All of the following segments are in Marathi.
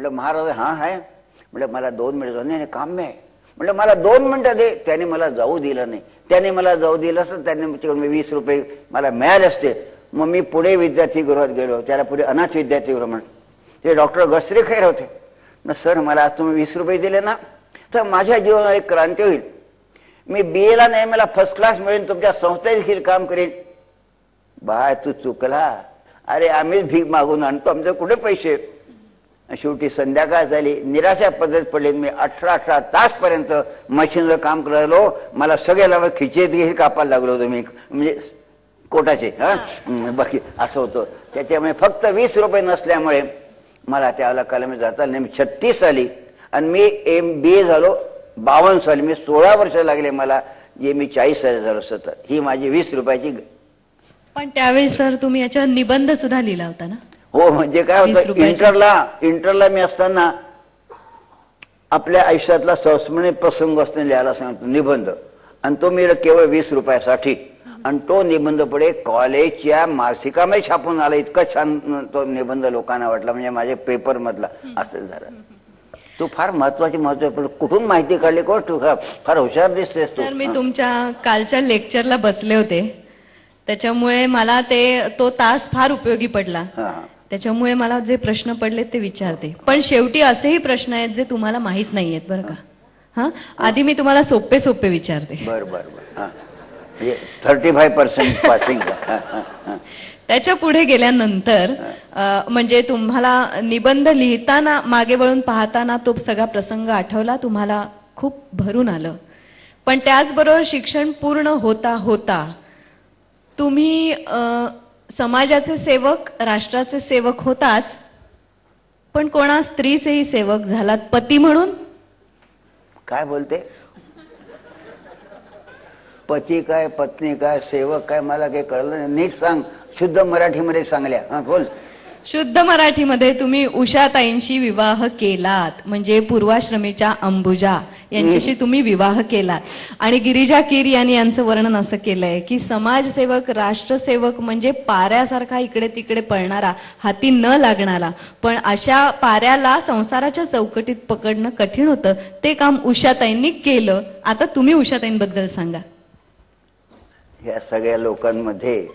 म्हटलं महाराज हा आहे म्हटलं मला दोन मिनिट नाही काम आहे. म्हटलं मला दोन मिनिटं दे. त्याने मला जाऊ दिलं नाही. त्याने मला जाऊ दिलं असतं त्याने तिकडून वीस रुपये मला मिळाले असते. मग मी पुढे विद्यार्थीगृहात गेलो त्याला पुढे अनाथ विद्यार्थीगृह म्हण. ते डॉक्टर गसरे खैर होते. मग सर मला आज तुम्ही वीस रुपये दिले ना तर माझ्या जीवनात एक क्रांती होईल. मी बी एला नाही मला फर्स्ट क्लास मिळेल तुमच्या संस्थे देखील काम करेन. बाय तू चुकला. अरे आम्हीच भीक मागून आणतो आमचे कुठे पैसे? शेवटी संध्याकाळ झाली. निराशा पद्धत पडली. मी अठरा अठरा तास पर्यंत मशीनवर काम करायलो मला सगळ्याला खिचे देखील कापायला लागलो होतो मी. म्हणजे कोटाचे हा? बाकी असं होतं. त्याच्यामुळे फक्त वीस रुपये नसल्यामुळे मला त्यावेळेला कलमी जाता नाही. मी छत्तीस साली आणि मी एम बी ए झालो. बावन्न साली. मी सोळा वर्ष लागले मला जे मी चाळीस साली झालो सत्तर ही माझी वीस रुपयाची पण त्यावेळी सर तुम्ही याच्यावर निबंध सुद्धा लिहिला होता ना? हो म्हणजे काय होतं. इंटरला इंटरला मी असताना आपल्या आयुष्यातला संस्मरणीय प्रसंग असताना लिहायला सांगतो निबंध. आणि तो मी केवळ वीस रुपयासाठी. आणि तो निबंध पुढे कॉलेजच्या मासिकामध्ये छापून आला. इतका छान तो निबंध लोकांना वाटला म्हणजे माझ्या पेपर मधला असं झालं. तू फार महत्वाची महत्त्व पण कुठून माहिती काढली कोण तू फार हुशार दिसतेस सर मी तुमच्या कालच्या लेक्चरला बसले होते. त्याच्यामुळे मला ते तो तास फार उपयोगी पडला. त्याच्यामुळे मला जे प्रश्न पडले ते विचारते. पण शेवटी असेही प्रश्न आहेत जे तुम्हाला माहीत नाहीयेत बरं का? हा? आधी मी तुम्हाला सोपे सोपे विचारते. बर बर बर. थर्टी फाय पर्सेंट पासिंग त्याच्या पुढे गेल्यानंतर म्हणजे तुम्हाला निबंध लिहिताना मागे वळून पाहताना तो सगळा प्रसंग आठवला तुम्हाला खूप भरून आलं. पण त्याचबरोबर शिक्षण पूर्ण होता होता. तुम्ही समाजाचे सेवक राष्ट्राचे सेवक होताच पण कोणा स्त्रीचेही सेवक झालात पती म्हणून? काय बोलते? पती काय पत्नी काय सेवक काय मला काही कळलं नाही. नीट सांग. शुद्ध मराठीमध्ये सांगल्या. हा बोल. शुद्ध मराठीमध्ये तुम्ही उषाताईंशी विवाह केलात म्हणजे पूर्वाश्रमीच्या अंबुजा. यांच्याशी तुम्ही विवाह केला आणि गिरिजा कीर यांनी यांचं वर्णन असं केलंय की समाजसेवक राष्ट्रसेवक म्हणजे पाऱ्यासारखा इकडे तिकडे पळणारा हाती न लागणारा. पण अशा पाऱ्याला संसाराच्या चौकटीत पकडणं कठीण होतं. ते काम उषाताईंनी केलं. आता तुम्ही उषाताईंबद्दल सांगा. या सगळ्या लोकांमध्ये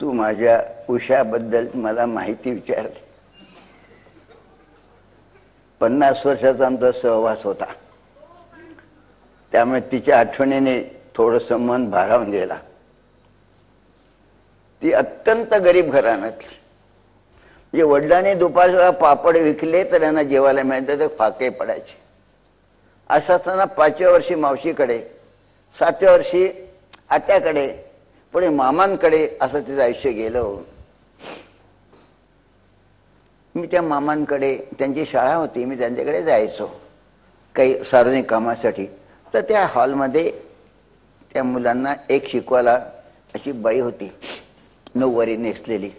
तू माझ्या उषाबद्दल मला माहिती विचारली. पन्नास वर्षाचा आमचा सहवास होता. त्यामुळे तिच्या आठवणीने थोडस मन भारावून गेला. ती अत्यंत गरीब घराण्यातली. म्हणजे वडिलांनी दुपारच्या पापड विकले तर त्यांना जेवायला मिळायचं तर फाके पडायचे. असं असताना पाचव्या वर्षी मावशीकडे सातव्या वर्षी आत्याकडे पुढे मामांकडे असं तिचं आयुष्य गेलं. मी त्या मामांकडे त्यांची शाळा होती मी त्यांच्याकडे जायचो काही सार्वजनिक कामासाठी. तर त्या हॉलमध्ये त्या मुलांना एक शिकवायला अशी बाई होती नऊवारी नेसलेली.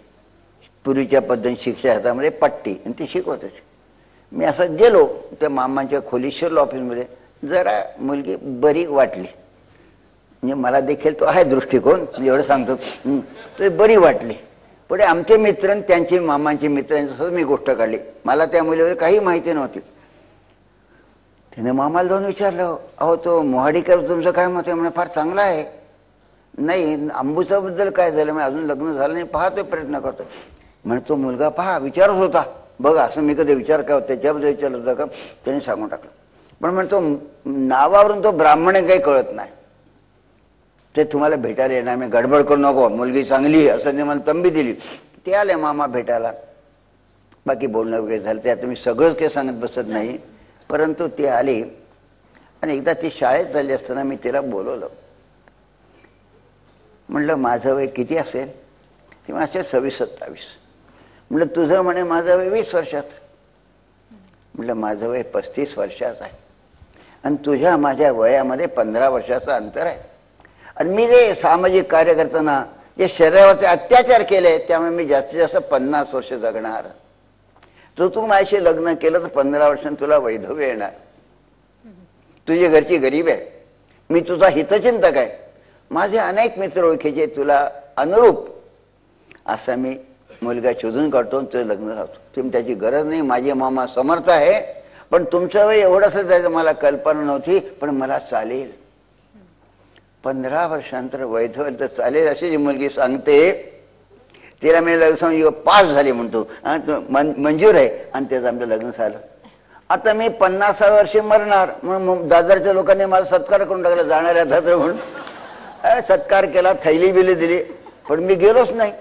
पूर्वीच्या पद्धतीने शिक्षा हातामध्ये पट्टी आणि ती शिकवत मी असं गेलो त्या मामांच्या खोली शिरलो ऑफिसमध्ये जरा मुलगी बरी वाटली. म्हणजे मला देखील तो आहे दृष्टिकोन एवढं सांगतो. तर बरी वाटली. पुढे आमचे मित्र त्यांचे मामांचे मित्र यांच्यासोबत मी गोष्ट काढली. मला त्या मुलीवर काही माहिती नव्हती. त्याने मामाला जाऊन विचारलं अहो तो मोहाडीकर तुमचं काय मत आहे? म्हणे फार चांगला आहे. नाही अंबूचाबद्दल काय झालं? म्हणजे अजून लग्न झालं नाही पाहतोय प्रयत्न करतो म्हणे तो मुलगा पहा विचारत होता. बघ असं मी कधी विचार काय त्याच्याबद्दल विचारलं होतं का? त्याने सांगून टाकलं. पण म्हणतो नावावरून तो ब्राह्मण काही कळत नाही. ते तुम्हाला भेटायला येणार. मी गडबड करू नको. मुलगी चांगली आहे असं ते मला तंबी दिली. ते आले मामा भेटायला. बाकी बोलणं वगैरे झालं. ते आता मी सगळंच काही सांगत बसत नाही. परंतु ते आले. आणि एकदा ती शाळेत चालली असताना मी तिला बोलवलं. म्हटलं माझं वय किती असेल? तेव्हा असेल सव्वीस सत्तावीस म्हटलं तुझं म्हणे माझं वय वीस वर्षाचं. म्हटलं माझं वय पस्तीस वर्षाचं आहे. आणि तुझ्या माझ्या वयामध्ये पंधरा वर्षाचं अंतर आहे. आणि मी जे सामाजिक कार्य करताना जे शरीरावरचे अत्याचार केले त्यामुळे मी जास्तीत जास्त पन्नास वर्ष जगणार. जर तू माझ्याशी लग्न केलं तर पंधरा वर्षांनी तुला वैधव्य येणार. तुझी घरची गरीब आहे. मी तुझा हितचिंतक आहे. माझे अनेक मित्र ओळखीचे तुला अनुरूप. असा मी मुलगा शोधून काढतो आणि तुझं लग्न राहतो. तुम्ही त्याची गरज नाही माझे मामा समर्थ आहे पण तुमचं वय एवढंच त्याचं मला कल्पना नव्हती पण मला चालेल. पंधरा वर्षांतर वैध तर चालेल अशी जी मुलगी सांगते तिला मी लग्न समज पास झाले म्हणतो. मंजूर आहे. आणि त्याचं आमचं लग्न झालं. आता मी पन्नासा वर्षी मरणार. मग मग दादरच्या लोकांनी मला सत्कार करून टाकला जाणाऱ्या दादर म्हणून. सत्कार केला थैली बिली दिली. पण मी गेलोच नाही.